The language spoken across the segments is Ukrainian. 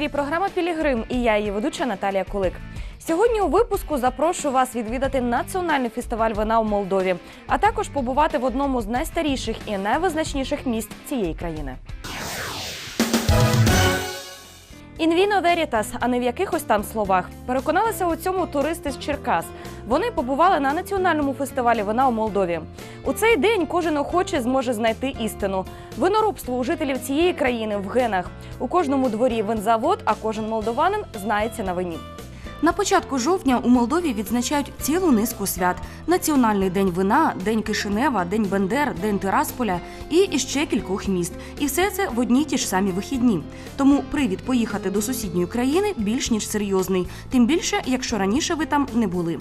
ефірі програма Пілігрим і я її ведуча Наталія Кулик. Сьогодні у випуску запрошую вас відвідати національний фестиваль вина у Молдові, а також побувати в одному з найстаріших і найвизначніших міст цієї країни. Інвіно Верітас, а не в якихось там словах. Переконалися у цьому туристи з Черкас. Вони побували на національному фестивалі вина у Молдові. У цей день кожен охоче зможе знайти істину. Виноробство у жителів цієї країни в генах. У кожному дворі винзавод, а кожен молдованин знається на вині. На початку жовтня у Молдові відзначають цілу низку свят: Національний день вина, День Кишинева, День Бендер, День Тирасполя і іще кількох міст. І все це в одні ті ж самі вихідні. Тому привід поїхати до сусідньої країни більш ніж серйозний, тим більше, якщо раніше ви там не були.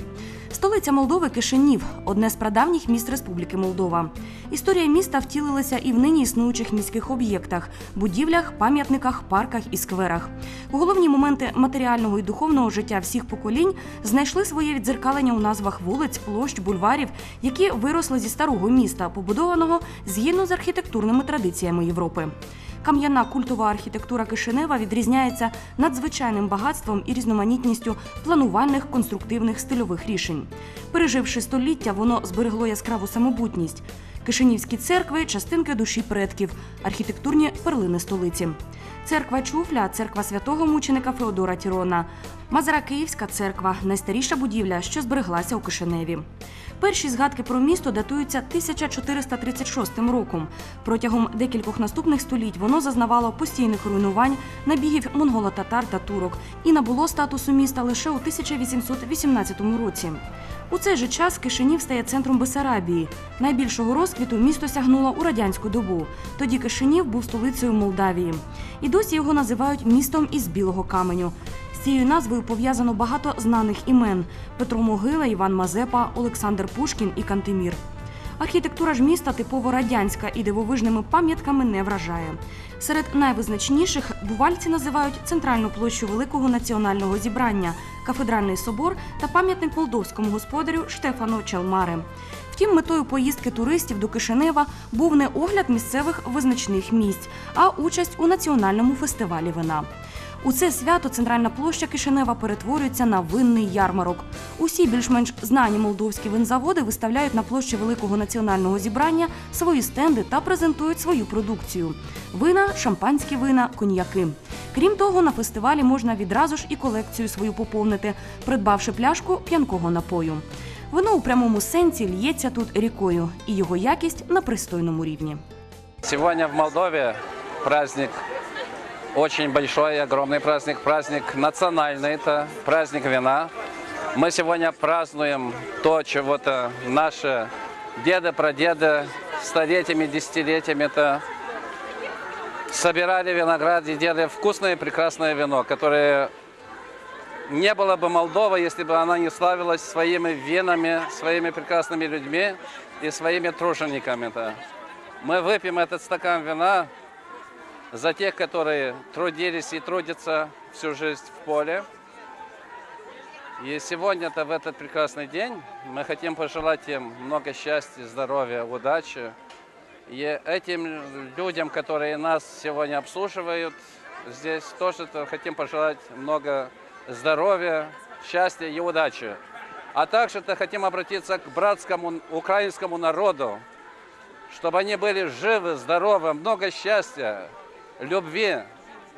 Столиця Молдови Кишинів одне з прадавніх міст Республіки Молдова. Історія міста втілилася і в нині існуючих міських об'єктах, будівлях, пам'ятниках, парках і скверах. Головні моменти матеріального і духовного життя всіх поколінь знайшли своє віддзеркалення у назвах вулиць, площ, бульварів, які виросли зі старого міста, побудованого згідно з архітектурними традиціями Європи. Кам'яна культова архітектура Кишинева відрізняється надзвичайним багатством і різноманітністю планувальних конструктивних стильових рішень. Переживши століття, воно зберегло яскраву самобутність. Кишинівські церкви частинки душі предків, архітектурні перлини столиці. Церква Чуфля, церква святого мученика Феодора Тірона, Мазара Київська церква найстаріша будівля, що збереглася у Кишиневі. Перші згадки про місто датуються 1436 роком. Протягом декількох наступних століть воно зазнавало постійних руйнувань, набігів монголо-татар та турок і набуло статусу міста лише у 1818 році. У цей же час Кишинів стає центром Бесарабії. Найбільшого розквіту місто сягнуло у радянську добу. Тоді Кишинів був столицею Молдавії. І досі його називають містом із білого каменю. З цією назвою пов'язано багато знаних імен: Петро Могила, Іван Мазепа, Олександр Пушкін і Кантемір. Архітектура ж міста типово радянська і дивовижними пам'ятками не вражає. Серед найвизначніших бувальці називають центральну площу Великого національного зібрання, кафедральний собор та пам'ятник молдовському господарю Штефану Челмаре. Втім, метою поїздки туристів до Кишинева був не огляд місцевих визначних місць, а участь у національному фестивалі вина. У це свято центральна площа Кишинева перетворюється на винний ярмарок. Усі більш-менш знані молдовські винзаводи виставляють на площі Великого національного зібрання свої стенди та презентують свою продукцію: вина, шампанські вина, коньяки. Крім того, на фестивалі можна відразу ж і колекцію свою поповнити, придбавши пляшку п'янкого напою. Вино у прямому сенсі л'ється тут рікою, і його якість на пристойному рівні. Сегодня в Молдове праздник очень большой, огромный праздник, праздник национальный, это праздник вина. Мы сегодня празднуем то, чего-то наши деды, прадеды столетиями, десятилетиями это собирали виноград и делали вкусное и прекрасное вино, которое не было бы Молдова, если бы она не славилась своими винами, своими прекрасными людьми и своими тружениками. -то. Мы выпьем этот стакан вина за тех, которые трудились и трудятся всю жизнь в поле. И сегодня-то в этот прекрасный день мы хотим пожелать им много счастья, здоровья, удачи. И этим людям, которые нас сегодня обслуживают, здесь тоже -то хотим пожелать много здоровья, счастья и удачи. А также-то хотим обратиться к братскому украинскому народу, чтобы они были живы, здоровы, много счастья, любви,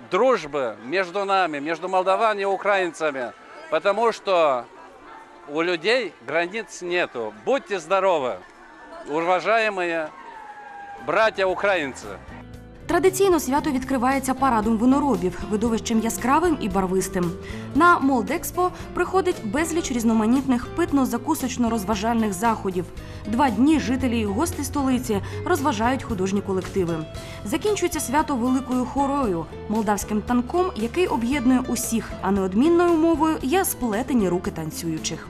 дружбы между нами, между молдаванами и украинцами, потому что у людей границ нету. Будьте здоровы, уважаемые братья украинцы. Традиційно свято відкривається парадом виноробів, видовищем яскравим і барвистим. На Молдекспо приходить безліч різноманітних питно-закусочно-розважальних заходів. Два дні жителі і гості столиці розважають художні колективи. Закінчується свято великою хорою, молдавським танком, який об'єднує усіх, а неодмінною мовою є сплетені руки танцюючих.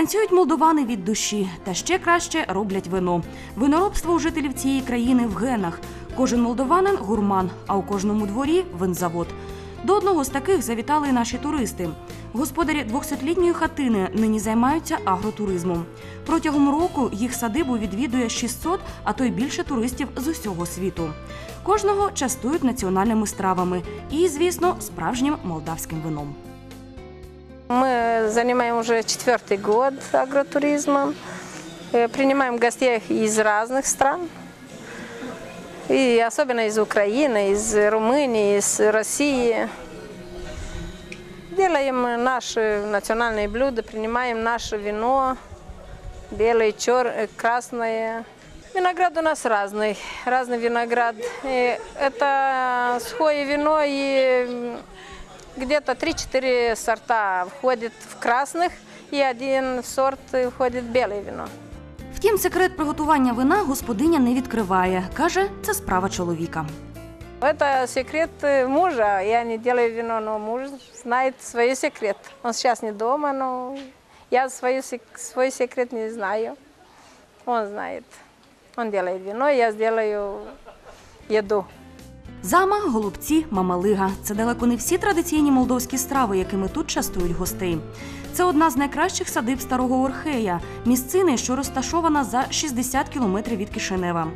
Танцюють молдовани від душі та ще краще роблять вино. Виноробство у жителів цієї країни в генах. Кожен молдованин гурман, а у кожному дворі винзавод. До одного з таких завітали наші туристи. Господарі 200-літньої хатини нині займаються агротуризмом. Протягом року їх садибу відвідує 600, а то й більше туристів з усього світу. Кожного частують національними стравами і, звісно, справжнім молдавським вином. Мы занимаем уже четвертый год агротуризмом. Э, Принимаем гостей из разных стран. И особенно из Украины, из Румынии, из России. Делаем наши национальные блюда, принимаем наше вино, белое, чер... красное. Виноград у нас разный, разный виноград. И это сухое вино и где-то 3-4 сорта входит в красных, и один сорт входит в белое вино. Втім, секрет приготування вина господиня не відкриває. Каже, це справа чоловіка. Это секрет э, мужа. Я не делаю вино, но муж знает свой секрет. Он сейчас не дома, но я свою, сек- свой секрет не знаю. Он знает. Он делает вино, я сделаю еду. Зама, голубці, мамалига це далеко не всі традиційні молдовські страви, якими тут частують гостей. Це одна з найкращих садиб старого Орхея, місцини, що розташована за 60 кілометрів від Кишинева.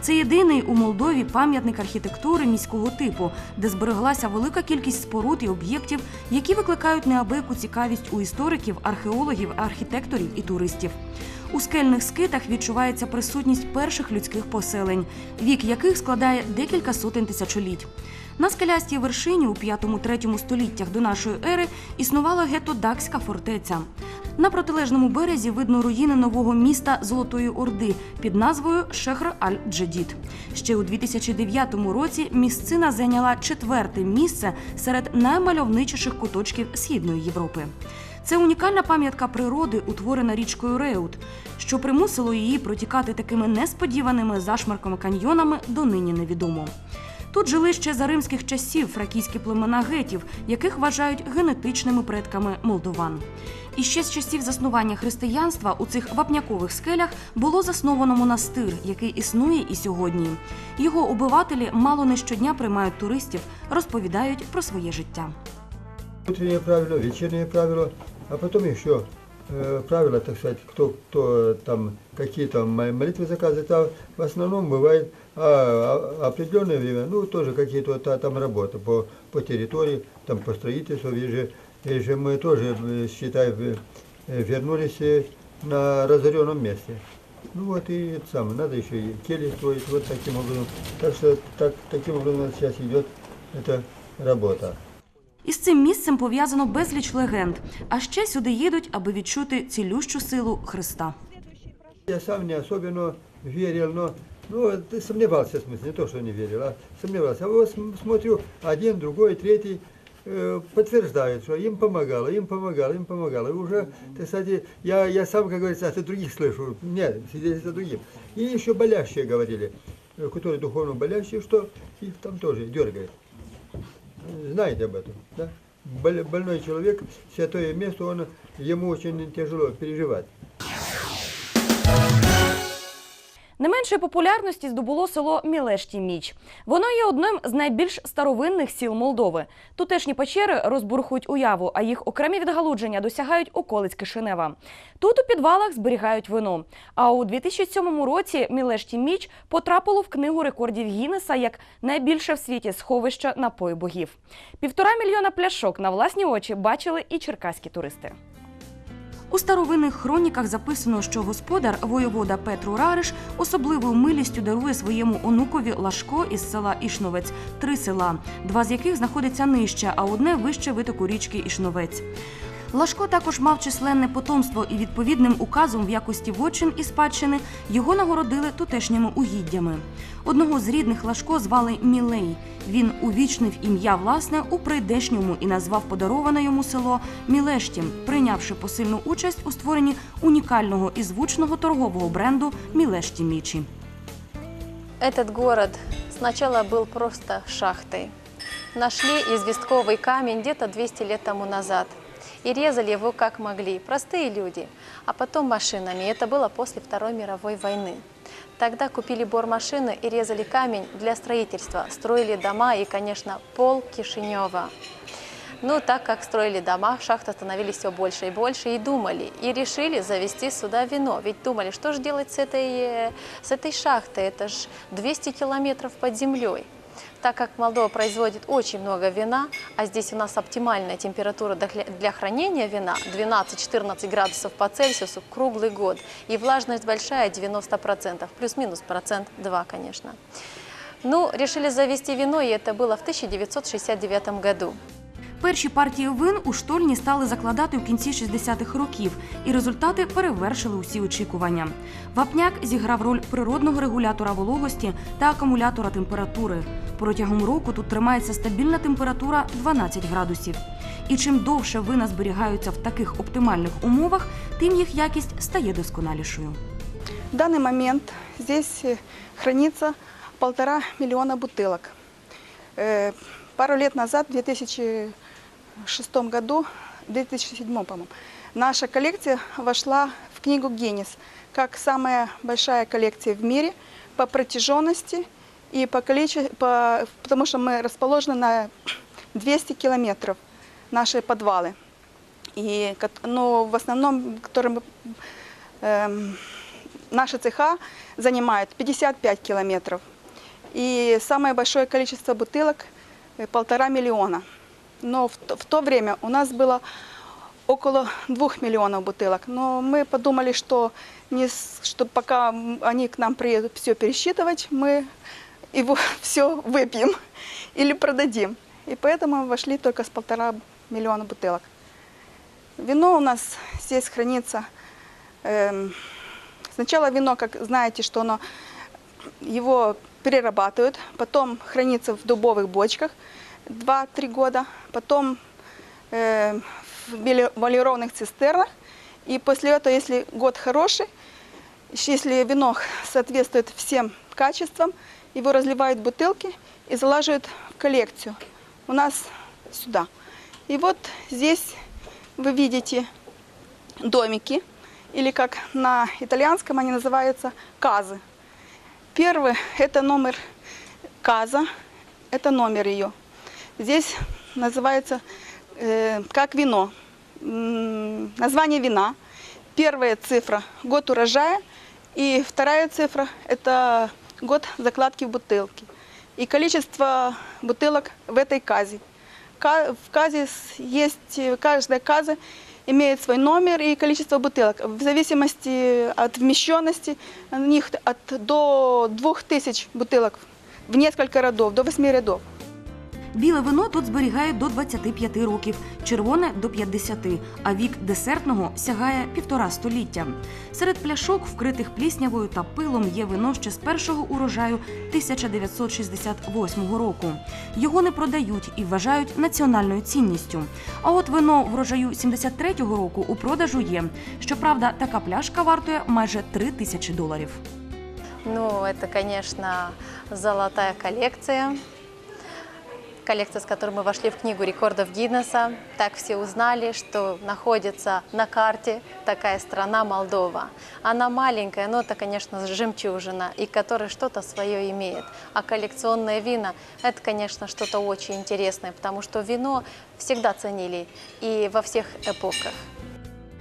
Це єдиний у Молдові пам'ятник архітектури міського типу, де збереглася велика кількість споруд і об'єктів, які викликають неабияку цікавість у істориків, археологів, архітекторів і туристів. У скельних скитах відчувається присутність перших людських поселень, вік яких складає декілька сотень тисячоліть. На скелястій вершині у 5-3 століттях до нашої ери існувала гетто-дакська фортеця. На протилежному березі видно руїни нового міста Золотої Орди під назвою Шехр аль-Джедід. Ще у 2009 році місцина зайняла четверте місце серед наймальовничіших куточків Східної Європи. Це унікальна пам'ятка природи, утворена річкою Реут, що примусило її протікати такими несподіваними зашмарками каньйонами донині невідомо. Тут жили ще за римських часів фракійські племена гетів, яких вважають генетичними предками молдован. І ще з часів заснування християнства у цих вапнякових скелях було засновано монастир, який існує і сьогодні. Його обивателі мало не щодня приймають туристів, розповідають про своє життя. Утреннее правило, вечернее правило, а потом еще э, правила, так сказать, кто, кто там какие там мо- молитвы заказывает, а в основном бывает а, а, определенное время, ну тоже какие-то та- там работы по, по территории, там по строительству, и же, и же мы тоже, э, считай, э, э, вернулись э, на разоренном месте. Ну вот и это самое, надо еще и кельи строить вот таким образом. Так что так, таким образом сейчас идет эта работа. Із цим місцем пов'язано безліч легенд. А ще сюди їдуть, аби відчути цілющу силу Христа. Я сам не особенно верил, но ну, ты сомневался, в смысле, не то, что не верил, а сомневался. А вот см- смотрю, один, другой, третий э, подтверждают, что им помогало, им помогало, им помогало. И уже, ты, кстати, я, я сам, как говорится, от других слышу, нет, свидетельство другим. И еще болящие говорили, э, которые духовно болящие, что их там тоже дергает. Знаете об этом, да? Боль- Больной человек, святое место, он, ему очень тяжело переживать. Не меншої популярності здобуло село Мілешті Міч. Воно є одним з найбільш старовинних сіл Молдови. Тутешні печери розбурхують уяву, а їх окремі відгалудження досягають околиць Кишинева. Тут у підвалах зберігають вино. А у 2007 році Мілешті Міч потрапило в книгу рекордів Гіннеса як найбільше в світі сховище напою богів. Півтора мільйона пляшок на власні очі бачили і черкаські туристи. У старовинних хроніках записано, що господар воєвода Петру Рариш особливою милістю дарує своєму онукові Лашко із села Ішновець три села, два з яких знаходяться нижче, а одне вище витоку річки Ішновець. Лашко також мав численне потомство і відповідним указом в якості вочин і спадщини його нагородили тутешніми угіддями. Одного з рідних Лашко звали Мілей. Він увічнив ім'я власне у прийдешньому і назвав подароване йому село Мілештім, прийнявши посильну участь у створенні унікального і звучного торгового бренду Мілешті Мічі. Этот город сначала был просто шахтой. Нашли известковый камень где-то 200 лет тому назад. и резали его как могли, простые люди, а потом машинами. Это было после Второй мировой войны. Тогда купили бормашины и резали камень для строительства, строили дома и, конечно, пол Кишинева. Ну, так как строили дома, шахты становились все больше и больше, и думали, и решили завести сюда вино. Ведь думали, что же делать с этой, э, с этой шахтой, это же 200 километров под землей. Так как Молдова производит очень много вина, а здесь у нас оптимальная температура для- для хранения вина 12-14 градусов по Цельсиусу круглый год, и влажность большая 90%, плюс-минус процент 2, конечно. Ну, решили завести вино, и это было в 1969 году. Перші партії вин у штольні стали закладати у кінці 60-х років, і результати перевершили усі очікування. Вапняк зіграв роль природного регулятора вологості та акумулятора температури. Протягом року тут тримається стабільна температура 12 градусів. І чим довше вина зберігаються в таких оптимальних умовах, тим їх якість стає досконалішою. В данный момент здесь э, хранится полтора миллиона бутылок. Э, Пару лет назад, в 2006 году, 2007, по-моему, наша коллекция вошла в книгу Гиннес как самая большая коллекция в мире по протяженности и по количеству, по, потому что мы расположены на 200 километров наши подвалы. И, ну, в основном, которые мы эм, наши цеха занимают 55 километров. И самое большое количество бутылок э, полтора миллиона. Но в, то- в то время у нас было около двух миллионов бутылок. Но мы подумали, что, не, что пока они к нам приедут все пересчитывать, мы его все выпьем или продадим. И поэтому вошли только с полтора миллиона бутылок. Вино у нас здесь хранится эм, Сначала вино, как знаете, что оно его перерабатывают, потом хранится в дубовых бочках 2-3 года, потом э, в эмалированных цистернах. И после этого, если год хороший, если вино соответствует всем качествам, его разливают в бутылки и залаживают в коллекцию у нас сюда. И вот здесь вы видите домики, или как на итальянском они называются казы. Первый – это номер каза, это номер ее. Здесь называется э, как вино. Название вина. Первая цифра – год урожая, и вторая цифра – это год закладки в бутылки. И количество бутылок в этой казе. Ка- В казе есть, каждая каза имеет свой номер и количество бутылок. В зависимости от вмещенности у них от, до 2000 бутылок в несколько рядов, до 8 рядов. Біле вино тут зберігають до 25 років, червоне до 50, а вік десертного сягає півтора століття. Серед пляшок, вкритих пліснявою та пилом, є вино ще з першого урожаю 1968 року. Його не продають і вважають національною цінністю. А от вино врожаю 73-го року у продажу є. Щоправда, така пляшка вартує майже 3 тисячі доларів. Ну, это, конечно, золотая коллекция. Коллекция, с которой мы вошли в книгу рекордов Гиннесса. Так все узнали, что находится на карте такая страна Молдова. Она маленькая, но это, конечно, жемчужина, и которая что-то свое имеет. А коллекционные вина – это, конечно, что-то очень интересное, потому что вино всегда ценили и во всех эпохах.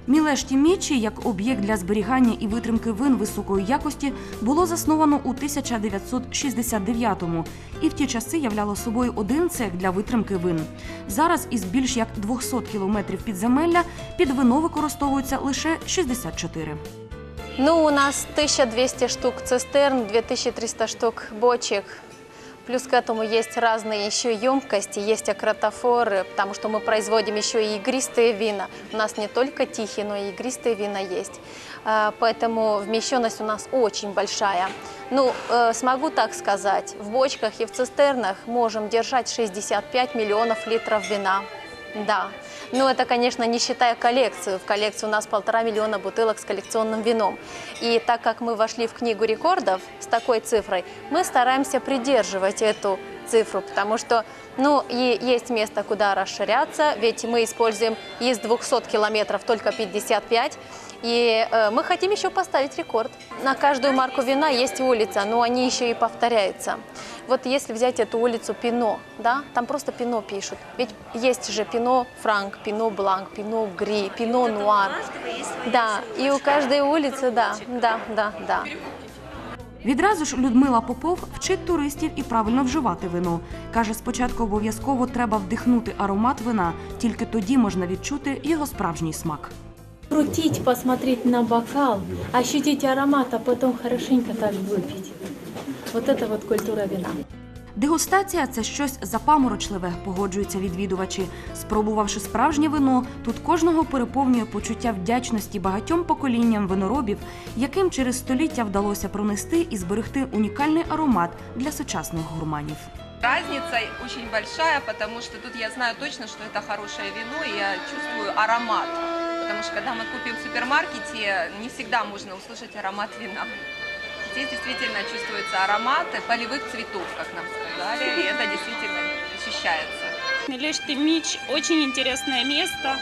Мілешті Мічі як об'єкт для зберігання і витримки вин високої якості було засновано у 1969-му і в ті часи являло собою один цех для витримки вин. Зараз із більш як 200 кілометрів підземелля під вино використовується лише 64. Ну, у нас 1200 штук цистерн, 2300 штук бочек. Плюс к этому есть разные еще емкости, есть акротофоры, потому что мы производим еще и игристые вина. У нас не только тихие, но и игристые вина есть. А, Поэтому вмещенность у нас очень большая. Ну, э, смогу так сказать, в бочках и в цистернах можем держать 65 миллионов литров вина. Да. Ну, это, конечно, не считая коллекцию. В коллекции у нас полтора миллиона бутылок с коллекционным вином. И так как мы вошли в книгу рекордов с такой цифрой, мы стараемся придерживать эту цифру, потому что ну, и есть место, куда расширяться, ведь мы используем из 200 километров только 55, и э, мы хотим еще поставить рекорд. На каждую марку вина есть улица, но они еще и повторяются. Вот если взять эту улицу Пино, да, там просто Пино пишут. Ведь есть же Пино Франк, Пино Бланк, Пино Гри, Пино Нуар. Да, и у каждой улицы, да, да, да, да. Відразу ж Людмила Попов вчить туристів і правильно вживати вино. Каже, спочатку обов'язково треба вдихнути аромат вина, тільки тоді можна відчути його справжній смак. Крутить, посмотреть на бокал, ощутить аромат, а потім хорошенько так випіть. Вот это вот культура вина. Дегустація це щось запаморочливе, погоджуються відвідувачі. Спробувавши справжнє вино, тут кожного переповнює почуття вдячності багатьом поколінням виноробів, яким через століття вдалося пронести і зберегти унікальний аромат для сучасних гурманів. Разница очень большая, потому что тут я знаю точно, что это хорошее вино, и я чувствую аромат. Потому что когда мы купим в супермаркете, не всегда можно услышать аромат вина. Здесь действительно чувствуется аромат полевых цветов, как нам сказали, и это действительно ощущается. Лештемич очень интересное место.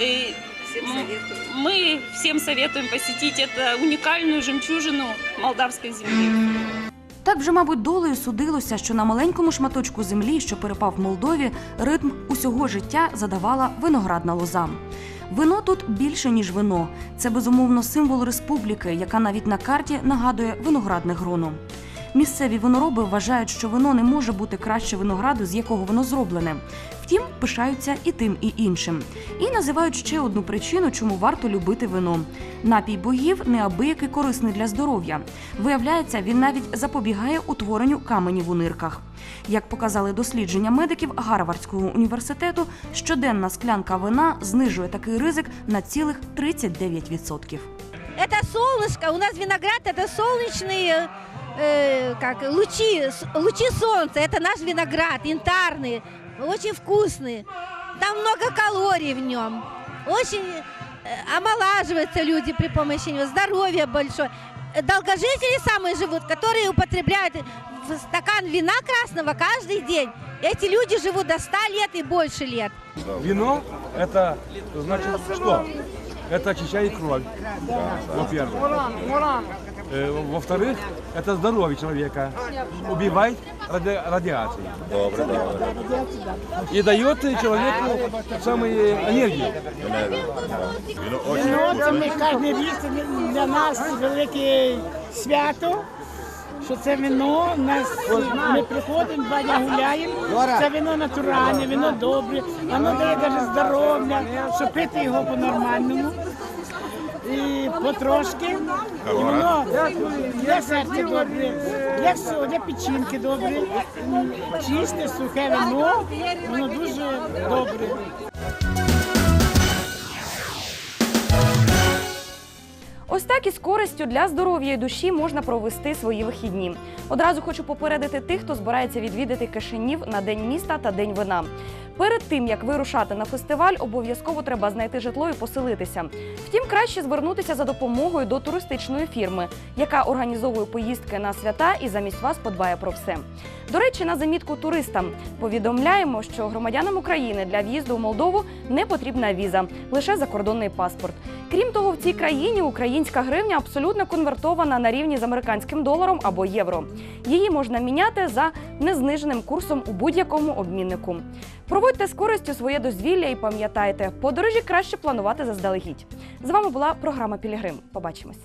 И м- мы всем советуем посетить эту уникальную жемчужину молдавской земли. Так вже, мабуть, долею судилося, що на маленькому шматочку землі, що перепав в Молдові, ритм усього життя задавала виноградна лоза. Вино тут більше ніж вино. Це безумовно символ республіки, яка навіть на карті нагадує виноградне гроно. Місцеві винороби вважають, що вино не може бути краще винограду, з якого воно зроблене. Втім, пишаються і тим, і іншим. І називають ще одну причину, чому варто любити вино. Напій богів неабияки корисний для здоров'я. Виявляється, він навіть запобігає утворенню каменів у нирках. Як показали дослідження медиків Гарвардського університету, щоденна склянка вина знижує такий ризик на цілих 39%. Это солнышко, у нас виноград это солнечные Э, как лучи, лучи солнца. Это наш виноград, янтарный, очень вкусный. Там много калорий в нем. Очень э, омолаживаются люди при помощи него, здоровье большое. Долгожители самые живут, которые употребляют в стакан вина красного каждый день. Эти люди живут до 100 лет и больше лет. Вино – это значит что? Это очищает кровь, во-первых. Э, Во-вторых, это здоровье человека, убивает ради- радиацию. И дает человеку самую энергию. Вино це ми кожен рік це для нас велике свято. Що це вино, нас, ми приходимо, два дня гуляємо, це вино натуральне, вино добре, воно дає навіть здоров'я, щоб пити його по-нормальному. І потрошки, і воно для серця добре, для всього, для печінки добре. Чисте, сухе вино, воно дуже добре. Ось так із користю для здоров'я і душі можна провести свої вихідні. Одразу хочу попередити тих, хто збирається відвідати Кишинів на День міста та День вина. Перед тим як вирушати на фестиваль, обов'язково треба знайти житло і поселитися. Втім, краще звернутися за допомогою до туристичної фірми, яка організовує поїздки на свята і замість вас подбає про все. До речі, на замітку туристам повідомляємо, що громадянам України для в'їзду у Молдову не потрібна віза, лише закордонний паспорт. Крім того, в цій країні українська гривня абсолютно конвертована на рівні з американським доларом або євро. Її можна міняти за незниженим курсом у будь-якому обміннику. Проводьте з користю своє дозвілля і пам'ятайте, подорожі краще планувати заздалегідь. З вами була програма Пілігрим. Побачимось.